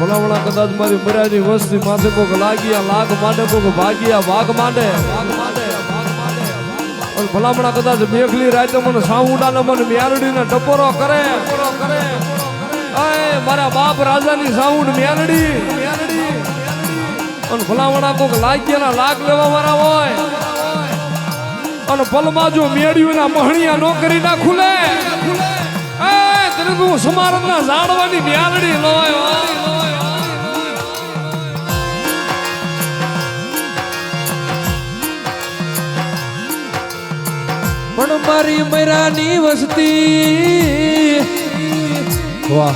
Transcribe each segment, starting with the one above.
ભલામણા કદાચ મારી મર્યાની વસ્તી માથે કોક લાગ્યા, લાગ માંડે, કોક ભાગ્યા, વાઘ માંડે. ભલામણા કદાચ મેઘલી રાતે મને સાઉડાને મને મ્યારડીને ટપોરો કરે. મારા બાપ રાજાની સાઉન્ડ મ્યારડી. અને ભલામણા કોક લાગ્યાના લાગ લેવા વાળા હોય. અને પલમાં જો મેળ્યું મહણિયા નોકરી ના ખુલે. એ તને તું સમારંભના ઝાડવાની હોય લોય પણ મારી મૈરાની વસ્તી. વાહ.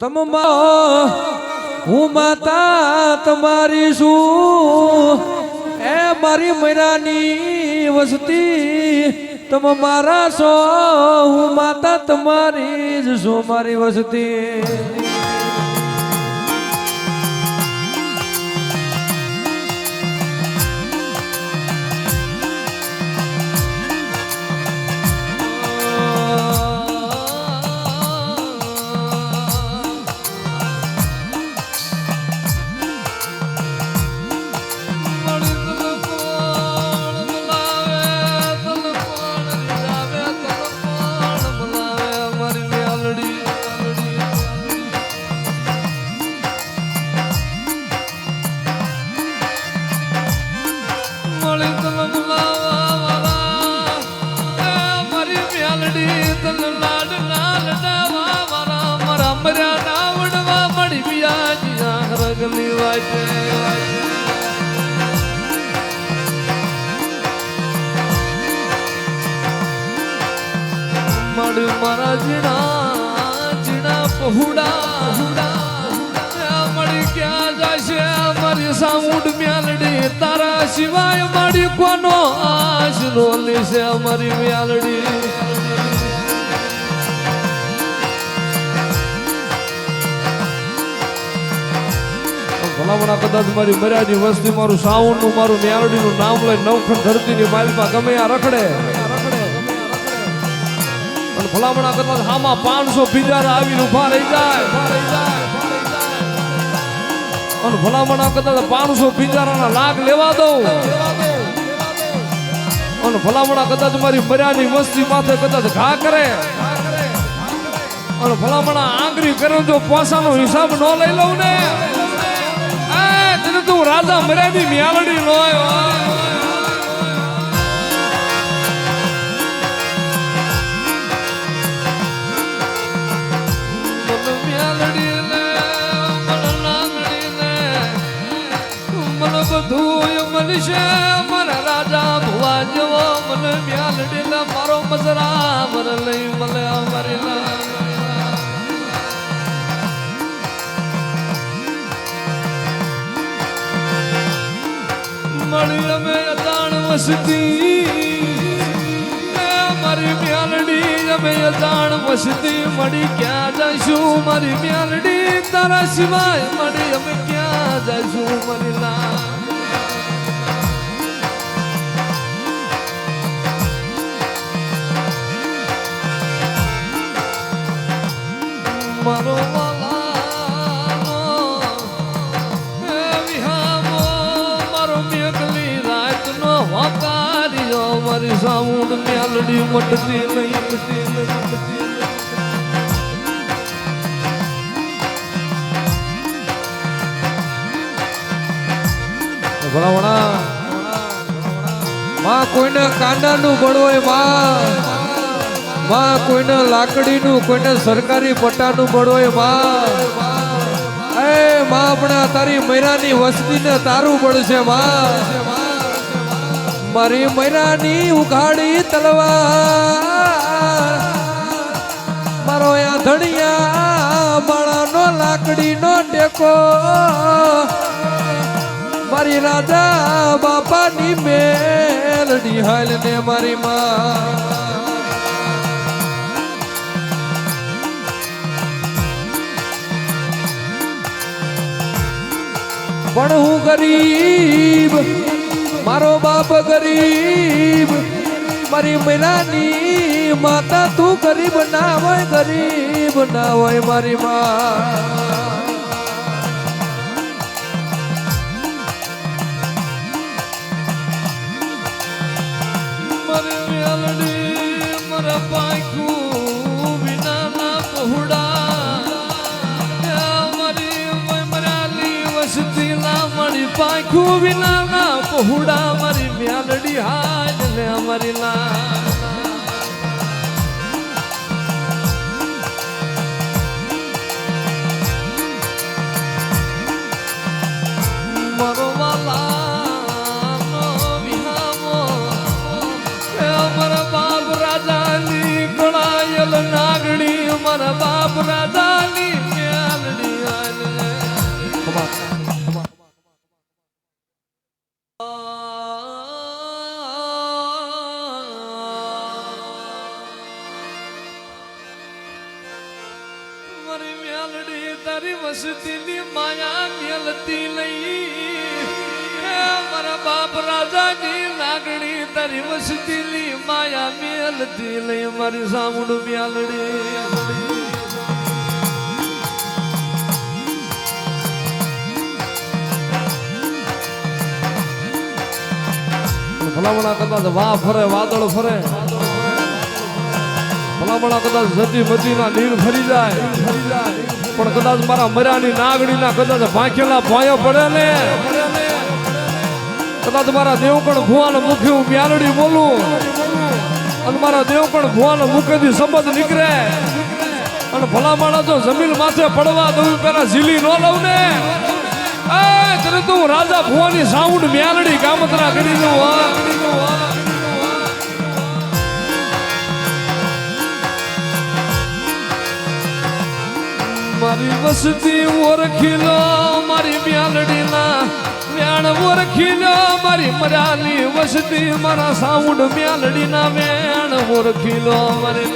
તમ હું માતા તમારી છું. એ મારી મૈરાની વસ્તી. તમે મારા છો, હું માતા તમારી જ છું મારી વસ્તી. મારું મારા જીણા જીણા પહુડા. મારી સાઉન્ડ મ્યાલડી. તારા સિવાય મારી કોનો આશરો લેશે અમારી મ્યાલડી. ભલામણા કદાચ મારી મર્યાદી વસ્તી, મારું સાઉન્ડનું મારું મ્યાલડીનું નામ લઈ નવખંડ ધરતીની માલિકા ગમે આ રખડે. ભલામણા કદાચ આમાં પાંચસો બિજારા આવીને ઊભા રહી જાય. અને ભલામણા કદાચ પાંચસો બિજારાના લાગ લેવા દઉં. અને ભલામણા કદાચ મારી મર્યાની વસ્તી માથે કદાચ ઘા કરે. અને ભલામણા આંગરી કરે જો પોસાનો હિસાબ ન લઈ લઉં ને. તને તું રાજા મર્યાદી મ્યાલડી લોય મને મારા મને મ્યાલડી મારો મને લઈ અમારી મળી અમે અદાણ વસતી અમે અજાણ વસતી મળી ક્યાં જઈશું? મારી મ્યાલડી તારા સિવાય મળી. અમે ક્યાં જઈશું? મારી લા મ્યાલડી મટતી નહીં નહીં. ભલાવણા માં કોઈને કાંડાનું બળ હોય, માં. માં કોઈને લાકડીનું, કોઈને સરકારી પટ્ટાનું બળ હોય, માં. એ, માં, આપણા તારી મૈરાની વસ્તીને તારું પડશે માં. મારી મૈરાની ઉઘાડી તલવાર. મારો આ ધણિયા બાળાનો લાકડીનો ટેકો. મારી રાજા બાપાની મેલડી હાલ ને મારી માં. પણ હું ગરીબ મારો બાપ ગરીબ, મારી મૈનાની માતા તું ગરીબ ના હોય, ગરીબ ના હોય મારી માં. મારી મેલડી મારા મેલડી હાજ ને અમારી ના મેલતી લઈ. મારા બાપ રાજાની લાગણી તારી વસતીની માયા મેલતી લઈ. મારી સામુડું મ્યાલડી ભલામણા કરતા વાહ ફરે, વાદળ ફરે. ભલામણા કદાચ જતી મતીના નીર ફરી જાય. પણ કદાચ મારા મર્યાની નાગડીના કદાચ ભાંખેલા ભાયો પડે ને. કદાચ મારા દેવકણ ભુવાને મુખ્ય મ્યાલડી બોલું. અને મારા દેવકણ ભુવાને મુખેથી સંબંધ નીકળે. અને ભલામણા જો જમીન માથે પડવા દઉં પેલા ઝીલી ન લઉં ને. એ, તને હું રાજા ભુવાની સાઉન્ડ મ્યાલડી કામતરા કરી દઉં મારી વસતી ઓળખી લો મારી મ્યાલડીના વ્યાણ ઓળખી લો મારી મરાલી વસતી મારા સાઉન્ડ મ્યાલડીના વ્યાણ ઓળખી લો મારી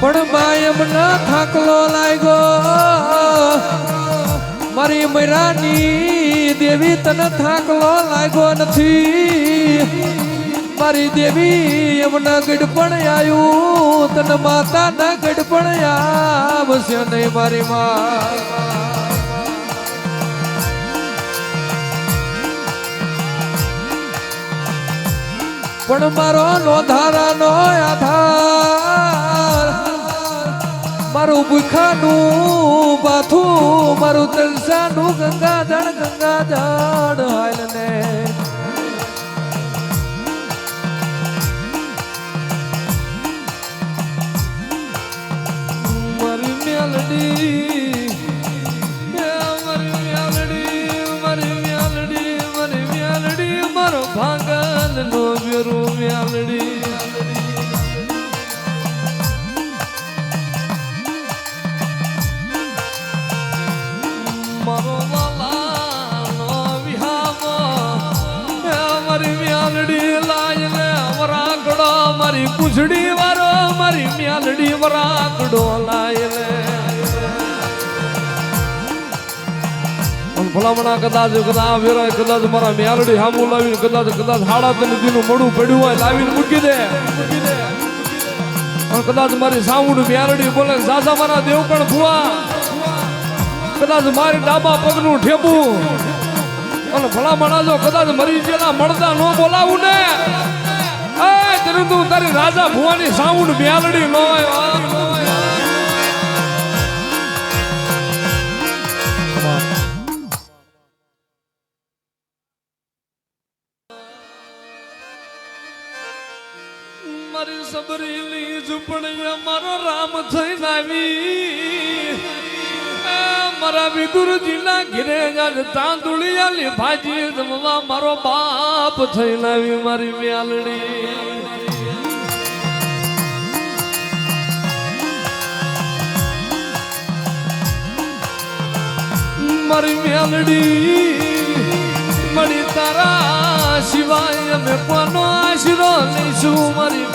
પણ બાયમ ના થાકલો લાગ્યો મારી મૈરાની દેવી તને થાકલો લાગ્યો નથી. મારી દેવી એમના ગઢપણ આવ્યું તને માતા ના ગઢપણ આવશે નહીં મારી માં. પણ મારો નો ધારાનો આધાર, મારું ભૂખાનું પાથું, મારું તલસાનું ગંગા જળ ગંગા મારી પૂછડી વારો મારી મ્યાલડી વરાકડો લાય લે ભલામણા કદાચ કદાચ વેરાય, કદાચ મારા મ્યાલડી હામું લાવીને, કદાચ કદાચ હાડા તને દીનું મોડું પડ્યું હોય લાવીને મૂકી દે. પણ કદાચ મારી સાઉન્ડ મ્યાલડી બોલે, સાસા મારા દેવ પણ ભુવા. કદાચ મારી ડાબા પગનું ઠેબું અને ભલામણા જો કદાચ મરી ગયેલા મળતા ન બોલાવું ને. એ તને તું તારી રાજા ભુવાની સાઉન્ડ મ્યાલડી નો મારી ઝૂંપડી મારો રામ થઈને આવી. મારા વિદુર જિલ્લા ઘીરે જાજ તાંદુળિયાલી ભાજી જમવા મારો બાપ થઈને આવી મારી મ્યાલડી મારી મ્યાલડી મળી તારા સિવાય અમે કોનો આશરો લઈશું? મારી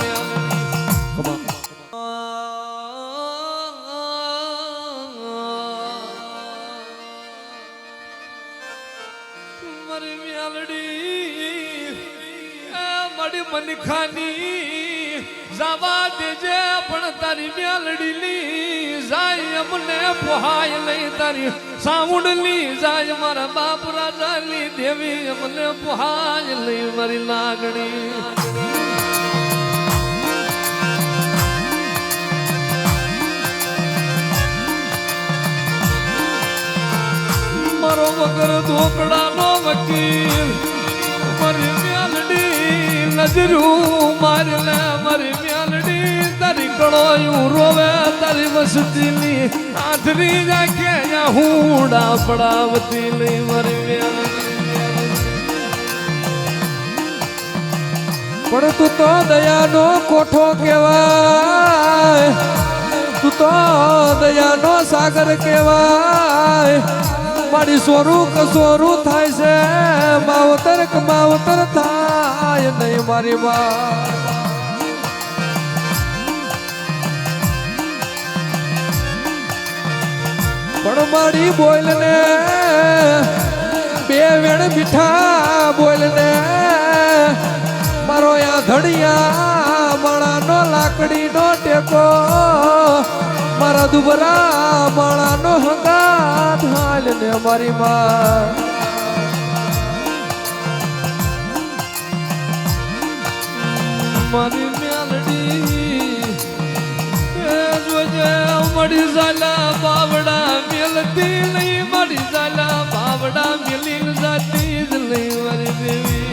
મારી મનખાની જવા દેજે, પણ તારી મ્યાલડી લી જાય અમને પોહાય લઈ તારી સાઉન્ડ લી જાય, મારા બાપ રાજા લી દેવી અમને પોહાય લઈ મારી લાગણી. મારો વગર ધોકડાનો વકીલ, મારી નજરું મારી લે મારી મ્યાલડી, તારી કળોયું રોવે, તારી વસતીની આથરી રાખે હુડા પડાવતી પણ તું તો દયાનો કોઠો કહેવાય, તું તો દયાનો સાગર કહેવાય. મારી સોરું કસોરું થાય છે, માવતર માવતર થાય. નહીં મારી માં પણ મારી બોલને, બે વેણ મીઠા બોલને, મારો યા ધડિયા માણાનો લાકડીનો ટેકો, મારા દુબરા માણાનો હંગાત હાલ ને મારી માં મારી મ્યાલડી એ જોજે, મળી ઝાલા બાવડા મેલતી નહીં મળી ઝાલા બાવડા મેલી જાતી જ નહીં મારી દેવી.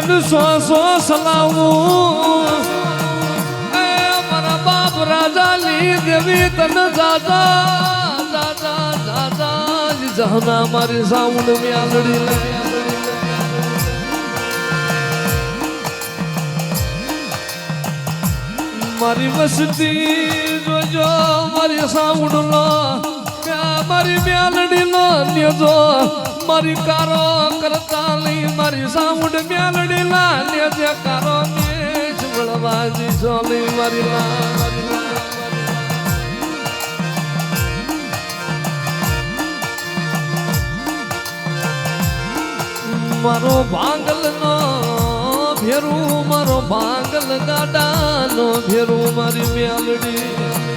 તને સો સલાવું એ મારા બાપ રાજા લી દેવી તન દાદા દાદા દાદા જહના મારી સાઉન્ડ મ્યાલડી લે મારી વસતી જોજો મારી સાઉન્ડ લો મારી મ્યાલડી લો નેજો મારી કારો કરતા લઈ મારી સાઉન્ડ મ્યાલડી લા નેજે કારો ને વળવાજી ચોલી મારી લા મારી લા મારો ભાંગલ નો ભેરું, મારો ભાંગલ ગાડાનો ભેરું, મારી મ્યાલડી